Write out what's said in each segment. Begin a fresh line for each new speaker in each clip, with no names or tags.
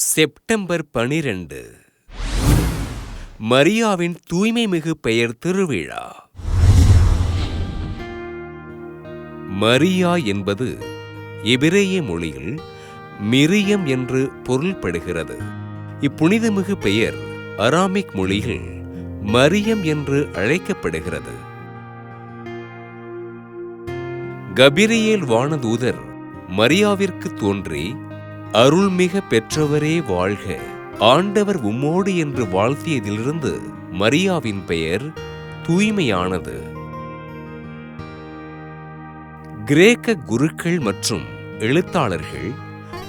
September பனிரெண்டு. மரியாவின் தூய்மை மிகு பெயர் திருவிழா. மரியா என்பது எபிரேய மொழியில் மிரியம் என்று பொருள்படுகிறது. இப்புனிதமிகு பெயர் அராமிக் மொழியில் மரியம் என்று அழைக்கப்படுகிறது. கபிரியேல் வானதூதர் மரியாவிற்கு தோன்றி அருள்மிக பெற்றவரே வாழ்க. ஆண்டவர் உம்மோடு என்று வாழ்த்தியதிலிருந்து மரியாவின் பெயர் தூய்மையானது. கிரேக்க குருக்கள் மற்றும் எழுத்தாளர்கள்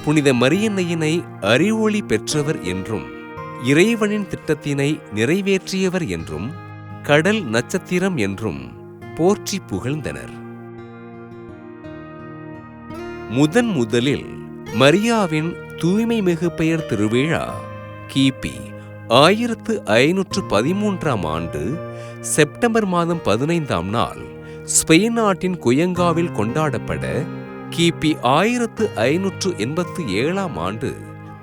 புனித மரியன்னையினை அறிவொளி பெற்றவர் என்றும் இறைவனின் திட்டத்தினை நிறைவேற்றியவர் என்றும் கடல் நட்சத்திரம் என்றும் போற்றி புகழ்ந்தனர். முதன் முதலில் மரியாவின் தூய்மை மிகு பெயர் திருவிழா கிபி ஆயிரத்து ஐநூற்று பதிமூன்றாம் ஆண்டு செப்டம்பர் மாதம் பதினைந்தாம் நாள் ஸ்பெயின் நாட்டின் குயங்காவில் கொண்டாடப்பட கிபி ஆயிரத்து ஐநூற்று எண்பத்து ஏழாம் ஆண்டு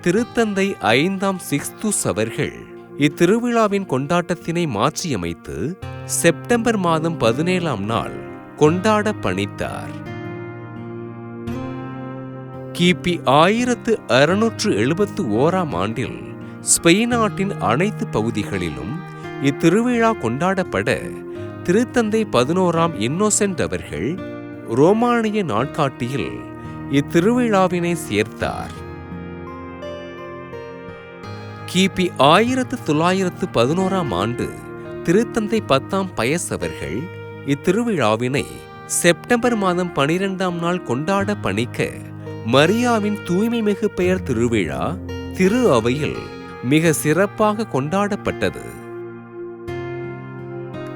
திருத்தந்தை ஐந்தாம் சிக்ஸ்துஸ் அவர்கள் இத்திருவிழாவின் கொண்டாட்டத்தினை மாற்றியமைத்து செப்டம்பர் மாதம் பதினேழாம் நாள் கொண்டாட பணித்தார். கிபி ஆயிரத்து அறுநூற்று எழுபத்து ஓராம் ஆண்டில் ஸ்பெயின் நாட்டின் அனைத்து பகுதிகளிலும் இத்திருவிழா கொண்டாடப்பட திருத்தந்தை பதினோராம் இன்னோசென்ட் அவர்கள் ரோமானிய நாட்காட்டியில் இத்திருவிழாவினை சேர்த்தார். கிபி ஆயிரத்து தொள்ளாயிரத்து பதினோராம் ஆண்டு திருத்தந்தை பத்தாம் பயஸ் அவர்கள் இத்திருவிழாவினை செப்டம்பர் மாதம் பனிரெண்டாம் நாள் கொண்டாட பணிக்க மரியாவின் தூய்மை மிகு பெயர் திருவிழா திரு அவையில் மிக சிறப்பாக கொண்டாடப்பட்டது.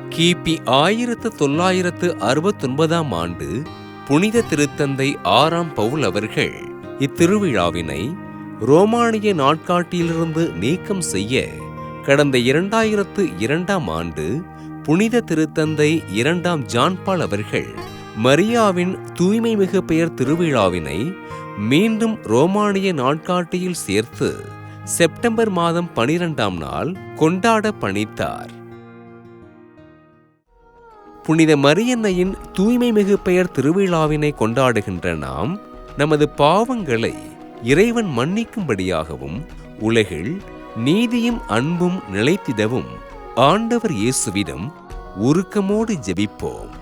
கிபி ஆயிரத்து தொள்ளாயிரத்து அறுபத்தொன்பதாம் ஆண்டு புனித திருத்தந்தை ஆறாம் பவுல் அவர்கள் இத்திருவிழாவினை ரோமானிய நாட்காட்டியிலிருந்து நீக்கம் செய்ய கடந்த இரண்டாயிரத்து இரண்டாம் ஆண்டு புனித திருத்தந்தை இரண்டாம் ஜான்பால் அவர்கள் மரியாவின் தூய்மை மிகு பெயர் திருவிழாவினை மீண்டும் ரோமானிய நாட்காட்டியில் சேர்த்து செப்டம்பர் மாதம் பனிரெண்டாம் நாள் கொண்டாட பணித்தார். புனித மரியன்னையின் தூய்மை மிகு பெயர் திருவிழாவினை கொண்டாடுகின்ற நாம் நமது பாவங்களை இறைவன் மன்னிக்கும்படியாகவும் உலகில் நீதியும் அன்பும் நிலைத்திடவும் ஆண்டவர் இயேசுவிடம் உருக்கமோடு ஜெபிப்போம்.